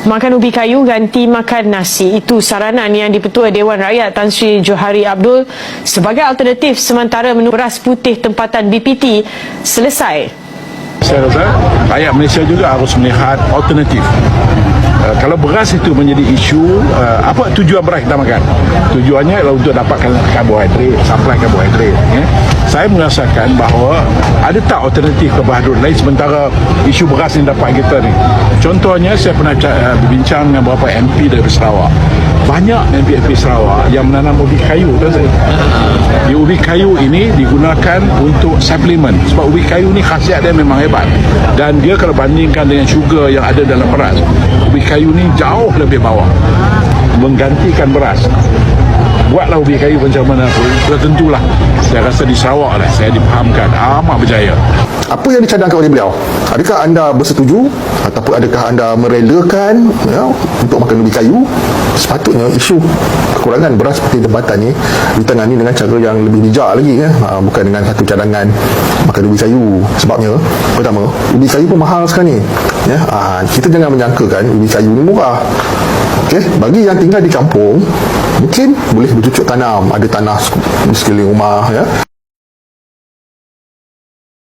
Makan ubi kayu ganti makan nasi. Itu saranan yang dipetua Dewan Rakyat Tan Sri Johari Abdul sebagai alternatif sementara menu beras putih tempatan BPT selesai. Saya rasa rakyat Malaysia juga harus melihat alternatif. Uh, kalau beras itu menjadi isu, uh, apa tujuan beras kita makan? Tujuannya adalah untuk dapatkan karbohidrat, supply karbohidrat. Ya. Saya merasakan bahawa ada tak alternatif karbohidrat lain sementara isu beras yang dapat kita ni. Contohnya saya pernah uh, berbincang dengan beberapa MP dari Sarawak. Banyak MP-MP Sarawak yang menanam ubi kayu tuan saya. Di ubi kayu ini digunakan untuk suplemen sebab ubi kayu ni khasiat dia memang hebat. Dan dia kalau bandingkan dengan sugar yang ada dalam beras ubi kayu ni jauh lebih bawah. Menggantikan beras. Buatlah ubi kayu macam mana pun. Tentulah saya rasa di Sarawak lah saya dipahamkan amat berjaya apa yang dicadangkan oleh beliau? Adakah anda bersetuju ataupun adakah anda merelakan ya, untuk makan ubi kayu? Sepatutnya isu kekurangan beras seperti tempatan ni ditangani dengan cara yang lebih bijak lagi ya. Ha, bukan dengan satu cadangan makan ubi kayu. Sebabnya pertama ubi kayu pun mahal sekarang ni ya. Ha, kita jangan menyangkakan ubi kayu ni murah. Okey, bagi yang tinggal di kampung mungkin boleh bercucuk tanam. Ada tanah di sekeliling rumah ya